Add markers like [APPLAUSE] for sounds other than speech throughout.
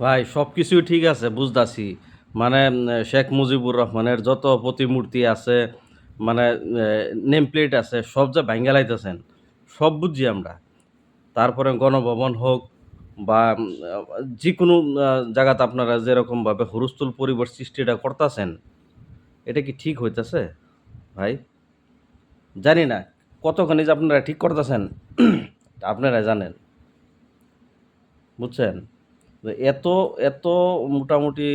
ভাই সব কিছুই ঠিক আছে, বুঝতাছি। মানে শেখ মুজিবুর রহমানের যত প্রতিমূর্তি আছে মানে নেম প্লেট আছে, সব যে ভাঙ্গা লাইতেছেন, সব বুঝছি আমরা। তারপরে গণভবন হোক বা যে কোনো জায়গাতে আপনারা যেরকমভাবে হুরুস্থুল পরিবেশ সৃষ্টিটা করতেছেন, এটা কি ঠিক হইতেছে? ভাই, জানি না, কতখানি যে আপনারা ঠিক করতেছেন [CLEARS THROAT] আপনারা জানেন। বুঝছেন? এত এত মোটামুটি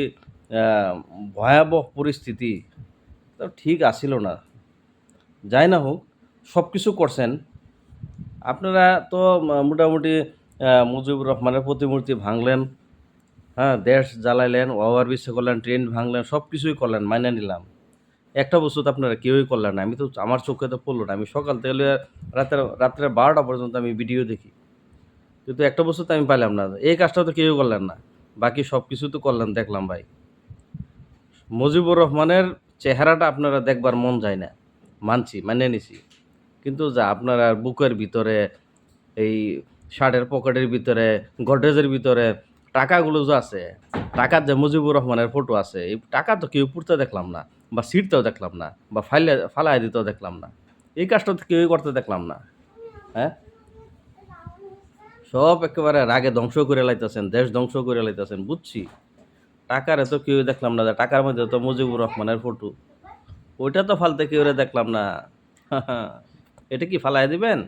ভয়াবহ পরিস্থিতি ঠিক আসিল না। যাই না হোক সব কিছু করছেন। আপনারা তো মোটামুটি মুজিবুর রহমানের প্রতিমূর্তি ভাঙলেন হ্যাঁ দেশ জ্বালাইলেন ওভার ব্রিজ করলেন, ট্রেন ভাঙলেন সব কিছুই করলেন, মাইনে নিলাম। একটা বস্তু তো আপনারা কেউই করলেন না। আমি তো, আমার চোখে তো পড়ল না। আমি সকাল থেকে রাতের, রাত্রে বারোটা পর্যন্ত আমি ভিডিও দেখি। কিন্তু একটা বস্তু তো আমি পাইলাম না। এই কাজটা তো কেউ করলেন না। বাকি সব কিছু তো করলেন, দেখলাম ভাই। মুজিবুর রহমানের চেহারাটা আপনারা দেখবার মন যায় না। মানছি মানে নিছি। কিন্তু যা আপনারা বুকের ভিতরে, এই শার্টের পকেটের ভিতরে, গডরেজের ভিতরে টাকাগুলো যে আছে, টাকার যে মুজিবুর রহমানের ফটো আছে, এই টাকা তো কেউ পুড়তে দেখলাম না, বা ছিঁড়তেও দেখলাম না, বা ফাইলে ফালাই দিতেও দেখলাম না। এই কাজটা তো কেউই করতে দেখলাম না। হ্যাঁ? সব একেবারে রাগে ধ্বংস করে লাইতেছেন, দেশ ধ্বংস করে লাইতেছেন, বুঝছি। টাকার এত কেউ দেখলাম না, টাকার মধ্যে তো মুজিবুর রহমানের ফটো ওইটা তো ফালতে কেউ দেখলাম না। [LAUGHS] এটা কি ফালাই দিবেন?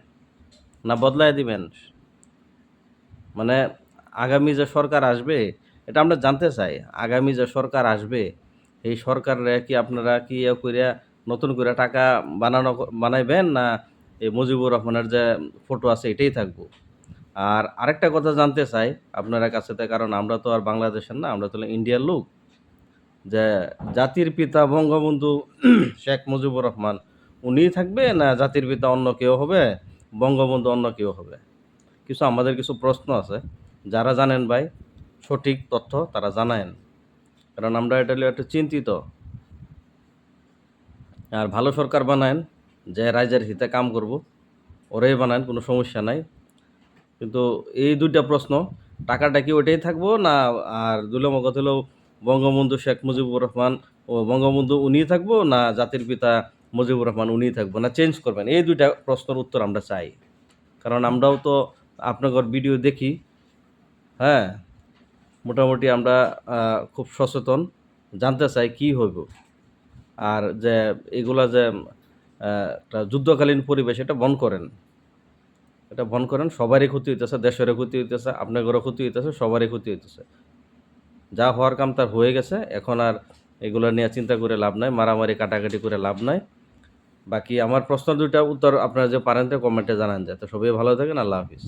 না বদলাই দিবেন? মানে আগামী যে সরকার আসবে, এটা আমরা জানতে চাই, আগামী যে সরকার আসবে, এই সরকারে কি আপনারা কি কইরা নতুন করে টাকা বানানো, বানাইবেন না এই মুজিবুর রহমানের যে ফটো আছে এটাই থাকব? আর আরেকটা কথা জানতে চাই আপনারা কাছে তো, কারণ আমরা তো আর বাংলাদেশের না, আমরা তো ইন্ডিয়ার লোক। যে জাতির পিতা বঙ্গবন্ধু [CLEARS THROAT] শেখ মুজিবুর রহমান, উনিই থাকবে না জাতির পিতা অন্য কেউ হবে, বঙ্গবন্ধু অন্য কেউ হবে? কিছু আমাদের কিছু প্রশ্ন আছে, যারা জানেন ভাই, সঠিক তথ্য তারা জানায়েন। কারণ আমরা এটা নিয়ে একটু চিন্তিত। আর ভালো সরকার বানায়েন, যে রাজ্যের হিতে কাম করব, ওরাই বানান কোনো সমস্যা নাই। কিন্তু এই দুইটা প্রশ্ন, টাকাটা কি ওইটাই থাকব না, আর নম্বর কথা হলো বঙ্গবন্ধু শেখ মুজিবুর রহমান ও বঙ্গবন্ধু উনিই থাকব না জাতির পিতা মুজিবুর রহমান উনিই থাকব? না চেঞ্জ করবেন। এই দুইটা প্রশ্নের উত্তর আমরা চাই। কারণ আমরাও তো আপনাদের ভিডিও দেখি। হ্যাঁ মোটামুটি আমরা খুব সচেতন, জানতে চাই কি হইব। আর যে এগুলা যে যুদ্ধকালীন পরিবেশ, এটা বন্ধ করেন। এটা বন করেন, সবারই ক্ষতি হইতেছে, দেশেরও ক্ষতি হইতেছে, আপনাদেরও ক্ষতি হইতেছে, সবারই ক্ষতি হইতেছে। যা হওয়ার কাম তার হয়ে গেছে, এখন আর এগুলো নিয়ে চিন্তা করে লাভ নাই, মারামারি, কাটাকাটি করে লাভ নাই। বাকি আমার প্রশ্ন দুইটা উত্তর আপনারা যে পারেন, তো কমেন্টে জানান যায়। তো সবাই ভালো থাকেন, আল্লাহ হাফিজ।